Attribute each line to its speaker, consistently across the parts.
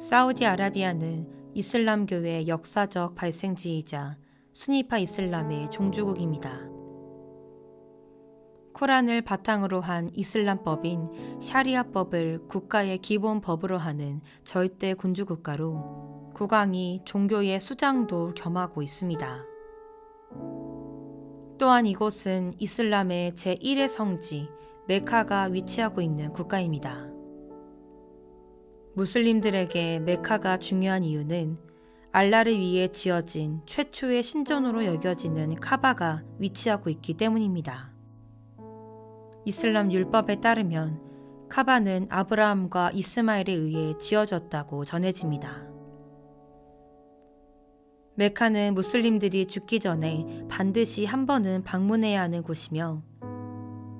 Speaker 1: 사우디아라비아는 이슬람교의 역사적 발생지이자 수니파 이슬람의 종주국입니다. 코란을 바탕으로 한 이슬람법인 샤리아법을 국가의 기본 법으로 하는 절대 군주 국가로 국왕이 종교의 수장도 겸하고 있습니다. 또한 이곳은 이슬람의 제1의 성지 메카가 위치하고 있는 국가입니다. 무슬림들에게 메카가 중요한 이유는 알라를 위해 지어진 최초의 신전으로 여겨지는 카바가 위치하고 있기 때문입니다. 이슬람 율법에 따르면 카바는 아브라함과 이스마엘에 의해 지어졌다고 전해집니다. 메카는 무슬림들이 죽기 전에 반드시 한 번은 방문해야 하는 곳이며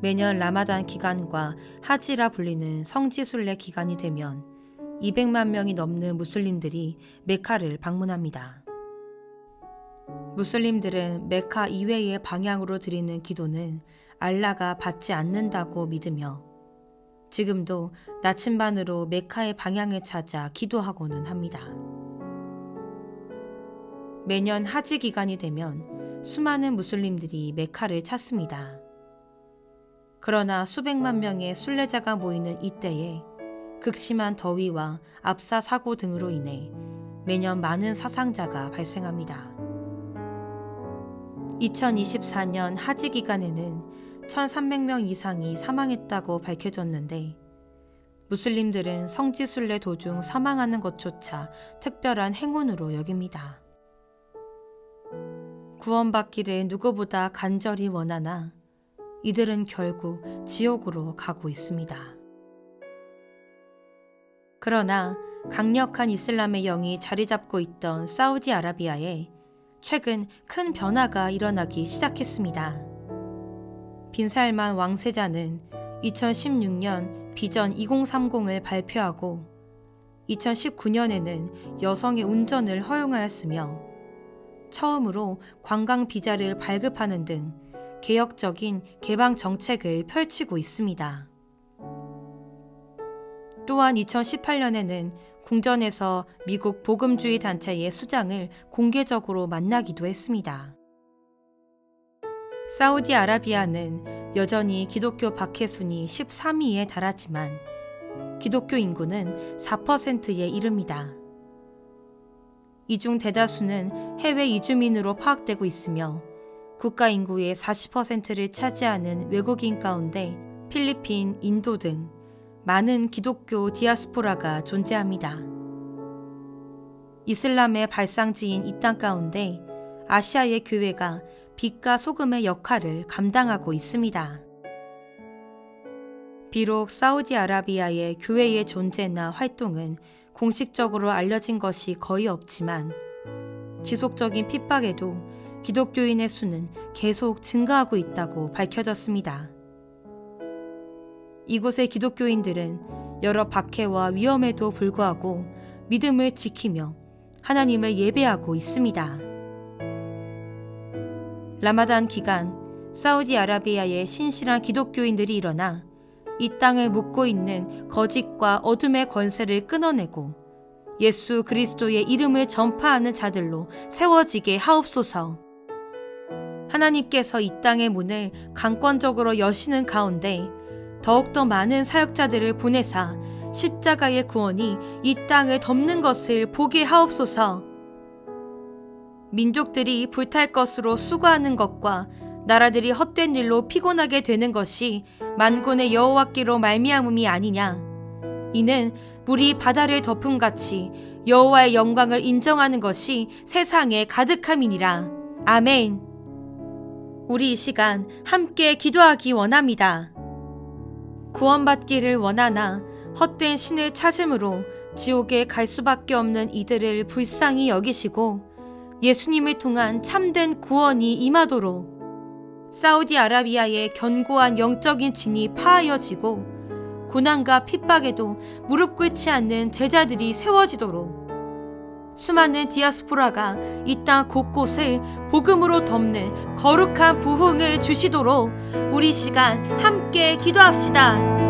Speaker 1: 매년 라마단 기간과 하지라 불리는 성지순례 기간이 되면 200만 명이 넘는 무슬림들이 메카를 방문합니다. 무슬림들은 메카 이외의 방향으로 드리는 기도는 알라가 받지 않는다고 믿으며 지금도 나침반으로 메카의 방향을 찾아 기도하고는 합니다. 매년 하지 기간이 되면 수많은 무슬림들이 메카를 찾습니다. 그러나 수백만 명의 순례자가 모이는 이때에 극심한 더위와 압사 사고 등으로 인해 매년 많은 사상자가 발생합니다. 2024년 하지 기간에는 1,300명 이상이 사망했다고 밝혀졌는데 무슬림들은 성지순례 도중 사망하는 것조차 특별한 행운으로 여깁니다. 구원받기를 누구보다 간절히 원하나 이들은 결국 지옥으로 가고 있습니다. 그러나 강력한 이슬람의 영이 자리 잡고 있던 사우디아라비아에 최근 큰 변화가 일어나기 시작했습니다. 빈살만 왕세자는 2016년 비전 2030을 발표하고 2019년에는 여성의 운전을 허용하였으며 처음으로 관광 비자를 발급하는 등 개혁적인 개방 정책을 펼치고 있습니다. 또한 2018년에는 궁전에서 미국 복음주의 단체의 수장을 공개적으로 만나기도 했습니다. 사우디아라비아는 여전히 기독교 박해순이 13위에 달하지만 기독교 인구는 4%에 이릅니다. 이 중 대다수는 해외 이주민으로 파악되고 있으며 국가 인구의 40%를 차지하는 외국인 가운데 필리핀, 인도 등 많은 기독교 디아스포라가 존재합니다. 이슬람의 발상지인 이 땅 가운데 아시아의 교회가 빛과 소금의 역할을 감당하고 있습니다. 비록 사우디아라비아의 교회의 존재나 활동은 공식적으로 알려진 것이 거의 없지만 지속적인 핍박에도 기독교인의 수는 계속 증가하고 있다고 밝혀졌습니다. 이곳의 기독교인들은 여러 박해와 위험에도 불구하고 믿음을 지키며 하나님을 예배하고 있습니다. 라마단 기간 사우디아라비아의 신실한 기독교인들이 일어나 이 땅을 묶고 있는 거짓과 어둠의 권세를 끊어내고 예수 그리스도의 이름을 전파하는 자들로 세워지게 하옵소서. 하나님께서 이 땅의 문을 강권적으로 여시는 가운데 더욱더 많은 사역자들을 보내사 십자가의 구원이 이 땅을 덮는 것을 보게 하옵소서. 민족들이 불탈 것으로 수고하는 것과 나라들이 헛된 일로 피곤하게 되는 것이 만군의 여호와께로 말미암음이 아니냐. 이는 물이 바다를 덮음 같이 여호와의 영광을 인정하는 것이 세상에 가득함이니라. 아멘. 우리 이 시간 함께 기도하기 원합니다. 구원받기를 원하나 헛된 신을 찾음으로 지옥에 갈 수밖에 없는 이들을 불쌍히 여기시고 예수님을 통한 참된 구원이 임하도록 사우디아라비아의 견고한 영적인 진이 파하여지고 고난과 핍박에도 무릎 꿇지 않는 제자들이 세워지도록 수많은 디아스포라가 이 땅 곳곳을 복음으로 덮는 거룩한 부흥을 주시도록 우리 시간 함께 기도합시다.